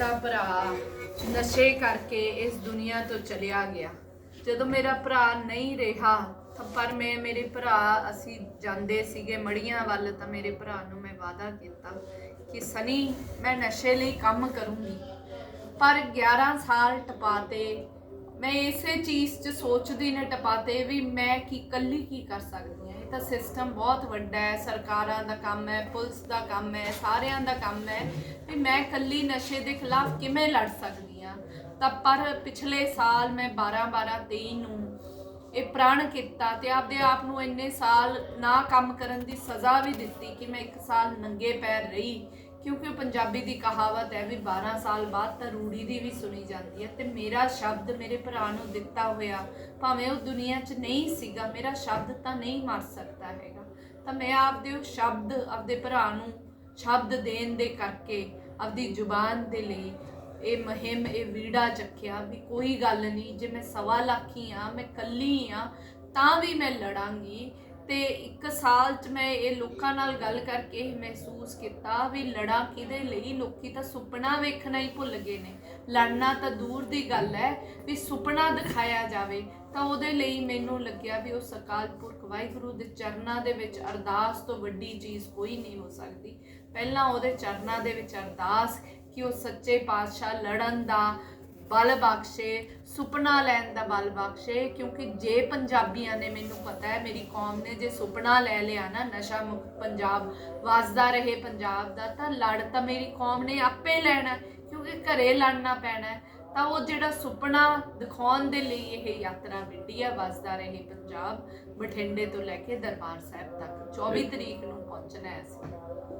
ਛੋਟਾ ਭਰਾ ਨਸ਼ੇ ਕਰਕੇ ਇਸ ਦੁਨੀਆ ਤੋਂ ਚਲਿਆ ਗਿਆ। ਜਦੋਂ ਮੇਰਾ ਭਰਾ ਨਹੀਂ ਰਿਹਾ, ਤਾਂ ਪਰ ਮੈਂ, ਮੇਰੇ ਭਰਾ, ਅਸੀਂ ਜਾਂਦੇ ਸੀਗੇ ਮੜੀਆਂ ਵੱਲ, ਤਾਂ ਮੇਰੇ ਭਰਾ ਨੂੰ ਮੈਂ ਵਾਅਦਾ ਕੀਤਾ ਕਿ ਸਨੀ, ਮੈਂ ਨਸ਼ੇ ਲਈ ਕੰਮ ਕਰੂੰਗੀ। ਪਰ 11 ਸਾਲ ਟਪਾਤੇ ਮੈਂ ਇਸੇ ਚੀਜ਼ 'ਚ ਸੋਚਦੀ ਨੇ ਟਪਾਤੇ ਵੀ ਮੈਂ ਕੀ ਕੱਲੀ ਕੀ ਕਰ ਸਕਦੀ ਹਾਂ। ਇਹ ਤਾਂ ਸਿਸਟਮ ਬਹੁਤ ਵੱਡਾ ਹੈ, ਸਰਕਾਰਾਂ ਦਾ ਕੰਮ ਹੈ, ਪੁਲਿਸ ਦਾ ਕੰਮ ਹੈ, ਸਾਰਿਆਂ ਦਾ ਕੰਮ ਹੈ ਵੀ ਮੈਂ ਕੱਲੀ ਨਸ਼ੇ ਦੇ ਖਿਲਾਫ ਕਿਵੇਂ ਲੜ ਸਕਦੀ ਹਾਂ। ਤਾਂ ਪਰ ਪਿਛਲੇ ਸਾਲ ਮੈਂ 12 12 23 ਨੂੰ ਇਹ ਪ੍ਰਣ ਕੀਤਾ ਤੇ ਆਪਦੇ ਆਪ ਨੂੰ ਇੰਨੇ ਸਾਲ ਨਾ ਕੰਮ ਕਰਨ ਦੀ ਸਜ਼ਾ ਵੀ ਦਿੱਤੀ ਕਿ ਮੈਂ ਇੱਕ ਸਾਲ ਨੰਗੇ ਪੈਰ ਰਹੀ ਕਿਉਂਕਿ ਉਹ ਪੰਜਾਬੀ ਦੀ ਕਹਾਵਤ ਹੈ ਵੀ 12 ਸਾਲ ਬਾਅਦ ਤਾਂ ਰੂੜੀ ਦੀ ਵੀ ਸੁਣੀ ਜਾਂਦੀ ਹੈ ਤੇ ਮੇਰਾ ਸ਼ਬਦ ਮੇਰੇ ਭਰਾ ਨੂੰ ਦਿੱਤਾ ਹੋਇਆ, ਭਾਵੇਂ ਉਹ ਦੁਨੀਆ 'ਚ ਨਹੀਂ ਸੀਗਾ, ਮੇਰਾ ਸ਼ਬਦ ਤਾਂ ਨਹੀਂ ਮਰ ਸਕਦਾ ਹੈਗਾ। ਤਾਂ ਮੈਂ ਆਪਦੇ ਉਹ ਸ਼ਬਦ ਆਪਦੇ ਭਰਾ ਨੂੰ ਸ਼ਬਦ ਦੇਣ ਦੇ ਕਰਕੇ ਆਪਦੀ ਜ਼ੁਬਾਨ ਦੇ ਲਈ ਇਹ ਮਹਿਮ, ਇਹ ਵੀੜਾ ਚੱਕਿਆ ਵੀ ਕੋਈ ਗੱਲ ਨਹੀਂ, ਜੇ ਮੈਂ ਸਵਾ ਲੱਖੀ ਆ ਮੈਂ ਕੱਲੀ ਆ ਤਾਂ ਵੀ ਮੈਂ ਲੜਾਂਗੀ। ਤੇ ਇੱਕ ਸਾਲ ਚ ਮੈਂ ਇਹ ਲੋਕਾਂ ਨਾਲ ਗੱਲ ਕਰਕੇ ਇਹ ਮਹਿਸੂਸ ਕੀਤਾ ਵੀ ਲੜਾਂ ਕਿਹਦੇ ਲਈ? ਲੋਕੀ ਤਾਂ ਸੁਪਨਾ ਵੇਖਣਾ ਹੀ ਭੁੱਲ ਗਏ ਨੇ। ਲੜਨਾ ਤਾਂ ਦੂਰ ਦੀ ਗੱਲ ਹੈ ਵੀ ਸੁਪਨਾ ਦਿਖਾਇਆ ਜਾਵੇ। ਤਾਂ ਉਹਦੇ ਲਈ ਮੈਨੂੰ ਲੱਗਿਆ ਵੀ ਉਹ ਅਕਾਲ ਪੁਰਖ ਵਾਹਿਗੁਰੂ ਦੇ ਚਰਨਾਂ ਦੇ ਵਿੱਚ ਅਰਦਾਸ ਤੋਂ ਵੱਡੀ ਚੀਜ਼ ਕੋਈ ਨਹੀਂ ਹੋ ਸਕਦੀ। ਪਹਿਲਾਂ ਉਹਦੇ ਚਰਨਾਂ ਦੇ ਵਿੱਚ ਅਰਦਾਸ ਕਿ ਉਹ ਸੱਚੇ ਪਾਤਸ਼ਾਹ ਲੜਨ ਦਾ ਬਲ ਬਖਸ਼ੇ ਸੁਪਨਾ ਲੈਣ ਦਾ ਬਲ ਬਖਸ਼ੇ ਕਿਉਂਕਿ ਜੇ ਪੰਜਾਬੀਆਂ ਨੇ ਮੈਨੂੰ ਪਤਾ ਹੈ ਮੇਰੀ ਕੌਮ ਨੇ ਜੇ ਸੁਪਨਾ ਲੈ ਲਿਆ ਨਾ ਨਸ਼ਾ ਮੁਕਤ ਪੰਜਾਬ ਵਸਦਾ ਰਹੇ ਪੰਜਾਬ ਦਾ ਤਾਂ ਲੜ ਤਾਂ ਮੇਰੀ ਕੌਮ ਨੇ ਆਪੇ ਲੈਣਾ ਕਿਉਂਕਿ ਘਰੇ ਲੜਨਾ ਪੈਣਾ। ਤਾਂ ਉਹ ਜਿਹੜਾ ਸੁਪਨਾ ਦਿਖਾਉਣ ਦੇ ਲਈ ਇਹ ਯਾਤਰਾ ਵਿੱਢੀ ਹੈ ਵਸਦਾ ਰਹੇ ਪੰਜਾਬ ਬਠਿੰਡੇ ਤੋਂ ਲੈ ਕੇ ਦਰਬਾਰ ਸਾਹਿਬ ਤੱਕ 24 ਤਰੀਕ ਨੂੰ ਪਹੁੰਚਣਾ ਹੈ ਅਸੀਂ